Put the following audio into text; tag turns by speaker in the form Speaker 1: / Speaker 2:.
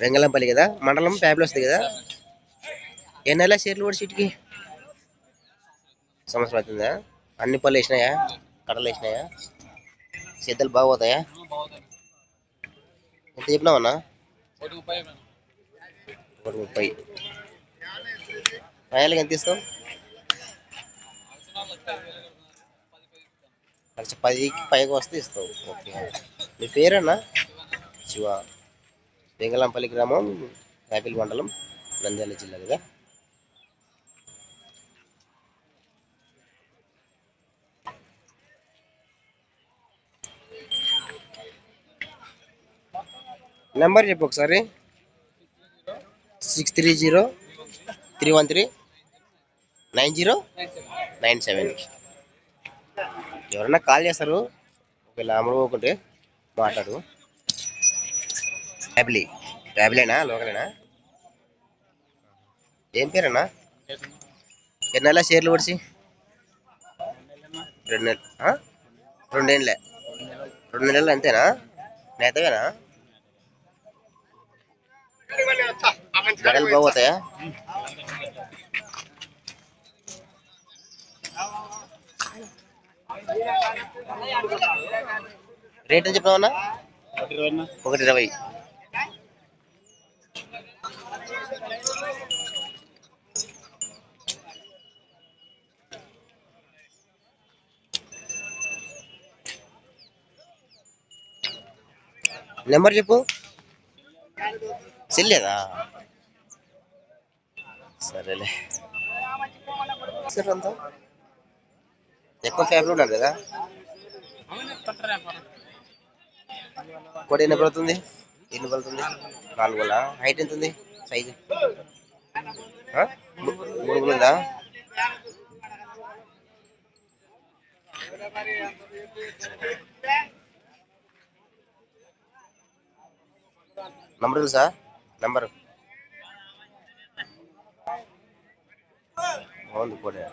Speaker 1: వెంగళంపల్లి కదా? మండలం ప్యాబ్లో వస్తుంది కదా? ఎన్ని షేర్లు కూడా సీట్కి సంవత్సరం అవుతుందా? అన్ని పళ్ళు వేసినాయా? కడలు వేసినాయా? సిద్ధలు బాగోతాయా ఎంత చెప్పినావన్నా ఒకటి ముప్పై. ఫైనల్గా ఎంత ఇస్తావు? లక్ష పదికి పైకి వస్తే ఇస్తావు. ఓకే. మీ పేరన్నా? శివ. వెంగళంపల్లి గ్రామం యాపిల్ మండలం నంద్యాల జిల్లా కదా? నెంబర్ చెప్పు ఒకసారి. Six three zero three one three nine zero nine seven ఎవరన్నా కాల్ చేస్తారు? ఒకవేళ అమలు మాట్లాడు. ఫ్యామిలీ ఫ్యామిలీనా లోకలేనా? ఏం పేరన్నా? ఎన్ని నెలల షేర్లు పడిచి? రెండు నెలలు ఆ? రెండేళ్ళే రెండు నెలలు అంతేనా? నేతవేనా? జగన్ బాగోతాయా? రేట్ అని చెప్పినావన్నా ఒకటి ఇరవై. నెంబర్ చెప్పు. చెల్లేదా సరేలే. సరే అంతా ఎక్కువ ఫ్యామిలీ ఉన్నారు కదా. కోడి ఎన్ని పడుతుంది? ఎన్ని పడుతుంది? నాలుగు వల్ల. హైట్ ఎంత ఉంది సైజు ఆ? ము- మూడు ఉందా? నంబర్ తెలుసా? నంబర్. బాగుంది కూడా